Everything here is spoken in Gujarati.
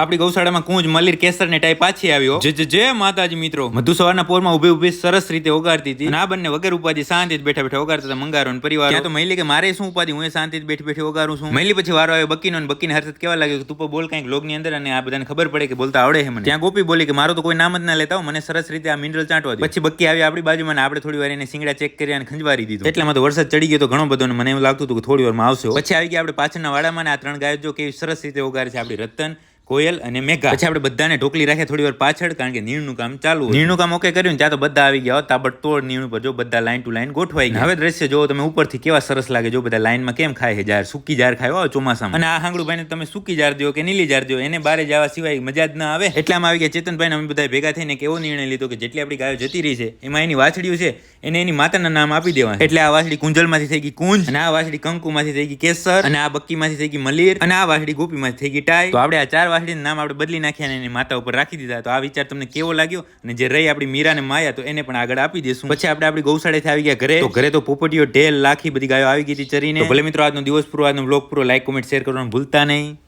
આપણી ગૌશાળામાં કુંજ મલીર કેસર ને ટાઈપ પાછી આવ્યો. જે જે જે માતાજી મિત્રો. મધુ સવારના પોરમાં ઊભી ઊભી સરસ રીતે ઓગાડતી હતી. અને આ બંને વગર ઉપાધિ શાંતિ બેઠા બેઠા ઓગાડતા હતા મંગારો પરિવાર. ત્યાં તો મહિલી કે મારે શું ઉપાધિ? હું શાંતિ બેઠી બેઠી ઓગારું છું. મહિલી પછી વારો આવ્યો બકીનો ને બકીને હર્ષદ કેવા લાગ્યો કે તું પણ બોલ કંઈક લોગની અંદર અને આ બધાને ખબર પડે કે બોલતા આવડે છે મને. ત્યાં ગોપી બોલી કે મારો તો કોઈ નામ જ ના લેતા હો, મને સરસ રીતે આ મિનરલ ચાંટવા પછી બક્કી આવી આપણી બાજુમાં આપણે થોડી વાર એને સિંગડા ચેક કરી અને ખંજવારી દીધું. એટલામાં તો વરસાદ ચડી ગયો તો ઘણો બધો મને એવું લાગતું હતું કે થોડી વારમાં આવશે પછી આવી ગયા આપણે પાછળના વાડામાં આ ત્રણ ગાયો જો કેવી સરસ રીતે ઓગારે છે આપણી રતન. કોયલ અને મેઘા. પછી આપણે બધાને ઢોકલી રાખ્યા થોડી વાર પાછળ કારણ કે નીણનું કામ ચાલુ. નીણનું કામ ઓકે કર્યું ને ત્યાં તો બધા આવી ગયા. તાબડતોડ નીણું પર જો બધા લાઈન ટુ લાઈન ગોઠવાઈ ગયા. હવે દ્રશ્ય જો તમે ઉપરથી કેવા સરસ લાગે જો બધા લાઈનમાં કેમ ખાય છે જાર? સૂકી જાર ખાય હો ચોમાસામાં. અને આ હાંગડું ભાઈને તમે સૂકી જાર દો કે નીલી જાર દો? એને બારે જવા સિવાય મજા જ ના આવે. એટલામાં આવી ગયા ચેતનભાઈ અમે બધા ભેગા થઈને એક એવો નિર્ણય લીધો કે જેટલી આપણી ગાયો જતી રહી છે એમાં એની વાછડીઓ છે એને એની માતાના નામ આપી દેવા એટલે આ વાછડી કુંજલમાંથી થઈ ગઈ કુંજ અને આ વાસડી કંકુમાંથી થઈ ગઈ કેસર અને આ બક્કીમાંથી થઈ ગઈ મલીર અને આ વાછડી ગોપીમાંથી થઈ ગઈ ટાઈ. તો આપણે આ ચાર વાછડીના નામ આપણે બદલી નાખ્યા અને એની માતા ઉપર રાખી દીધા. તો આ વિચાર તમને કેવો લાગ્યો? અને જે રહી આપણી મીરા અને માયા તો એને પણ આગળ આપી દેશું. પછી આપણે આપણી ગૌશાળાથી આવી ગયા ઘરે. તો ઘરે તો પોપટીઓ ઢેલ લાખી બધી ગાયો આવી ગઈ હતી ચરીને. ભલે મિત્રો આજનો દિવસ પૂરો આજનો બ્લોગ પૂરો લાઈક કોમેન્ટ શેર કરવાનું ભૂલતા નહીં.